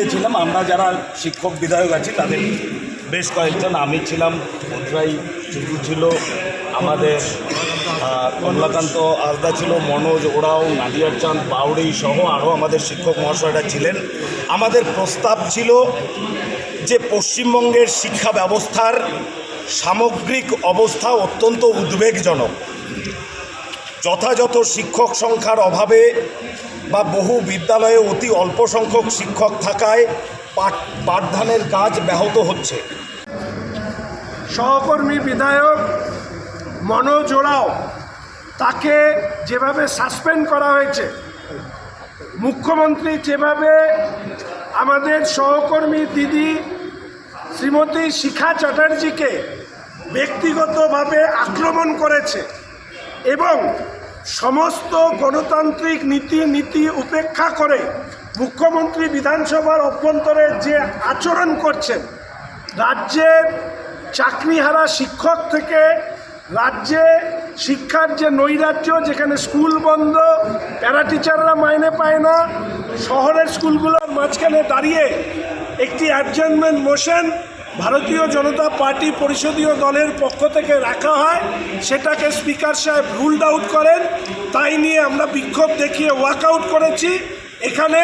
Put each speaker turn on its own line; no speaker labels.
গিয়েছিলাম, আমরা যারা শিক্ষক বিধায়ক আছি, তাদের বেশ কয়েকজন, আমি ছিলাম মধুরাই চুটু ছিল, আমাদের কমলাকান্ত আলদা ছিল, মনোজ ওরাও নাদিয়ার চাঁদ বাউড়ি সহ আরও আমাদের শিক্ষক মহাশয়রা ছিলেন। আমাদের প্রস্তাব ছিল যে পশ্চিমবঙ্গের শিক্ষা ব্যবস্থার সামগ্রিক অবস্থা অত্যন্ত উদ্বেগজনক। যথাযথ শিক্ষক সংখ্যার অভাবে বা বহু বিদ্যালয়ে অতি অল্প সংখ্যক শিক্ষক থাকায় পাঠ, পাঠদানের কাজ ব্যাহত হচ্ছে।
সহকর্মী বিধায়ক মনোজ ওরাও তাকে যেভাবে সাসপেন্ড করা হয়েছে, মুখ্যমন্ত্রী যেভাবে আমাদের সহকর্মী দিদি শ্রীমতী শিখা চ্যাটার্জিকে ব্যক্তিগতভাবে আক্রমণ করেছে এবং সমস্ত গণতান্ত্রিক নীতি নীতি উপেক্ষা করে মুখ্যমন্ত্রী বিধানসভার অভ্যন্তরে যে আচরণ করছেন, রাজ্যের চাকরিহারা শিক্ষক থেকে রাজ্যে শিক্ষার যে নৈরাজ্য, যেখানে স্কুল বন্ধ, প্যারা টিচাররা মাইনে পায় না, শহরের স্কুলগুলোর মাঝখানে দাঁড়িয়ে একটি অ্যাডজার্নমেন্ট মোশন ভারতীয় জনতা পার্টি পরিষদীয় দলের পক্ষ থেকে রাখা হয়। সেটাকে স্পিকার সাহেব রুলড আউট করেন। তাই নিয়ে আমরা বিক্ষোভ দেখিয়ে ওয়ার্কআউট করেছি। এখানে